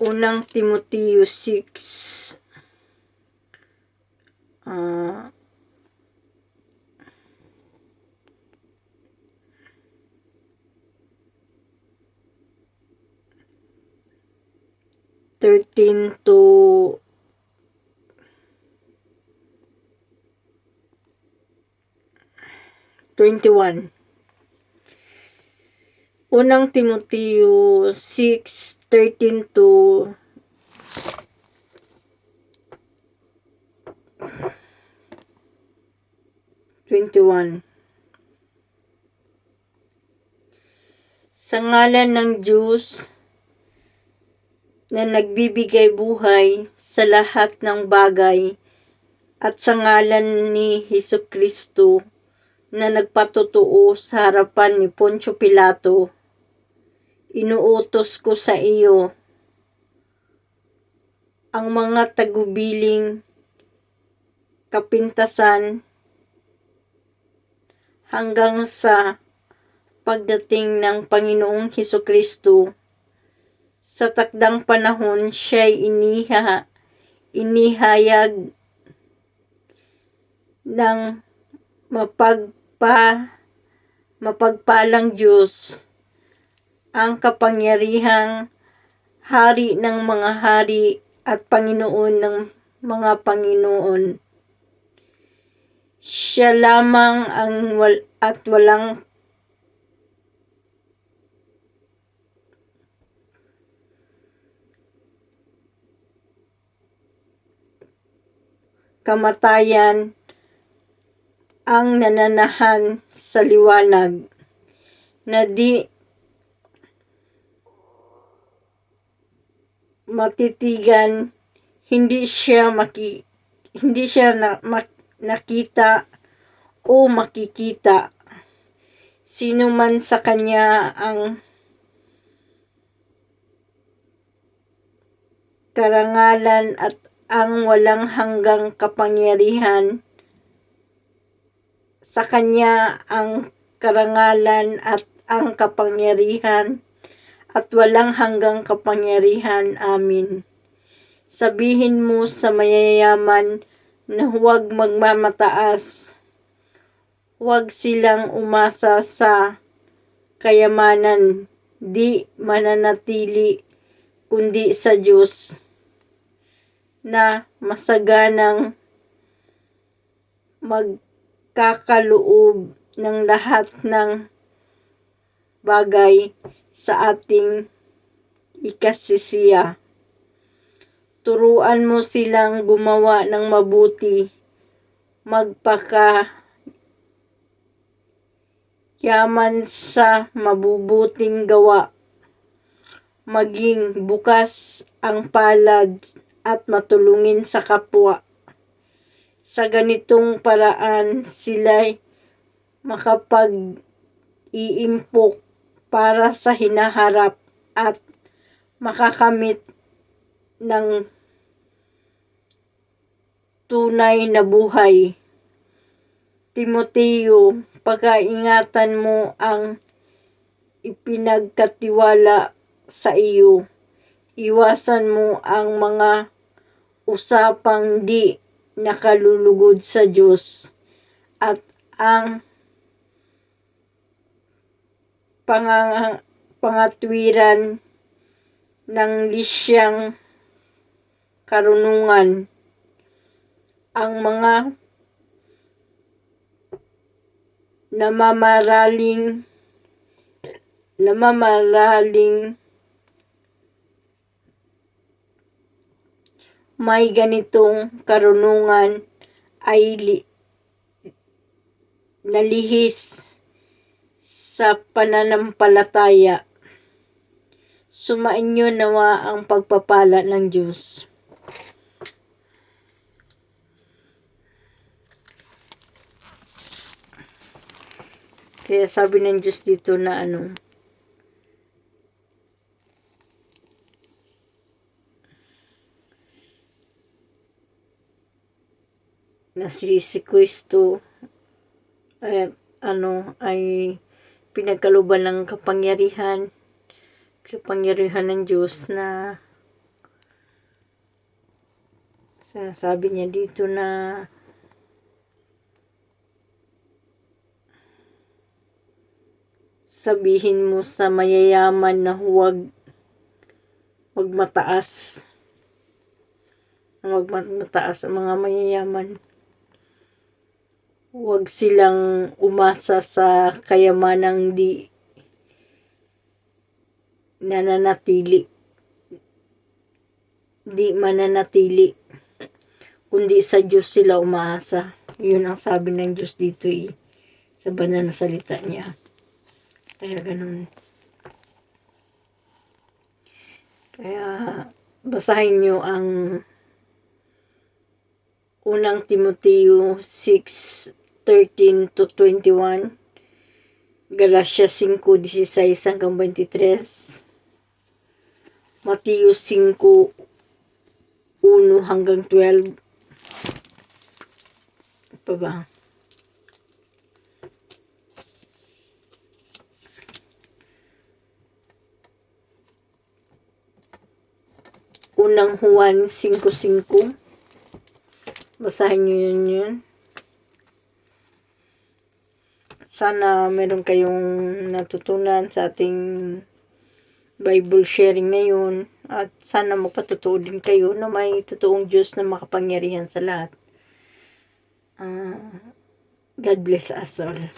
Unang Timoteo 6 ah thirteen to twenty-one. Unang Timoteo 6:13 to Twenty-one. Sa ngalan ng Diyos na nagbibigay buhay sa lahat ng bagay at sa ngalan ni Hesus Kristo na nagpatotoo sa harapan ni Poncio Pilato, inuutos ko sa iyo ang mga tagubiling kapintasan hanggang sa pagdating ng Panginoong Heso Kristo. Sa takdang panahon, siya'y iniha, inihayag ng mapagpa, mapagpalang Diyos ang kapangyarihang hari ng mga hari at Panginoon ng mga Panginoon. Siya lamang ang wal at walang kamatayan ang nananahan sa liwanag na di matitigan hindi siya maki hindi siya na, mak, nakita o makikita. Sino man sa kanya ang karangalan at ang walang hanggang kapangyarihan sa kanya ang karangalan at ang kapangyarihan at walang hanggang kapangyarihan. Amin. Sabihin mo sa mayayaman na huwag magmamataas. Huwag silang umasa sa kayamanan, di mananatili, kundi sa Diyos na masaganang magkakaloob ng lahat ng bagay sa ating ikasisiya. Turuan mo silang gumawa ng mabuti, magpaka yaman sa mabubuting gawa, maging bukas ang palad at matulungin sa kapwa. Sa ganitong paraan sila'y makapag-iimpok para sa hinaharap at makakamit ng tunay na buhay. Timoteo, pagkaingatan mo ang ipinagkatiwala sa iyo. Iwasan mo ang mga usapang di nakalulugod sa Diyos at ang pangang, pangatwiran ng lisyang karunungan ang mga namamaraling namamaraling may ganitong karunungan ay li, nalihis sa pananampalataya. Sumainyo nawa ang pagpapala ng Diyos. Kaya sabi ng Diyos dito na ano, na si, si Kristo at ano ay pinagkaluban ng kapangyarihan, kapangyarihan ng Diyos na sinasabi niya dito na sabihin mo sa mayayaman na huwag magmataas magmataas ang mga mayayaman. Huwag silang umasa sa kayamanang di nananatili. Di mananatili. Kundi sa Diyos sila umaasa. Yun ang sabi ng Diyos dito eh. Sa banal na salita niya. Kaya ganun. Kaya basahin nyo ang unang Timoteo 6:13 to 21, Galatia 5:16 hanggang 23, Mateo 5 1 hanggang 12. Ano Pa ba? Unang Juan 5.5 Basahin nyo yun yun. Sana meron kayong natutunan sa ating Bible sharing ngayon. At sana magpatotoo din kayo na may totoong Diyos na makapangyarihan sa lahat. Ah, God bless us all.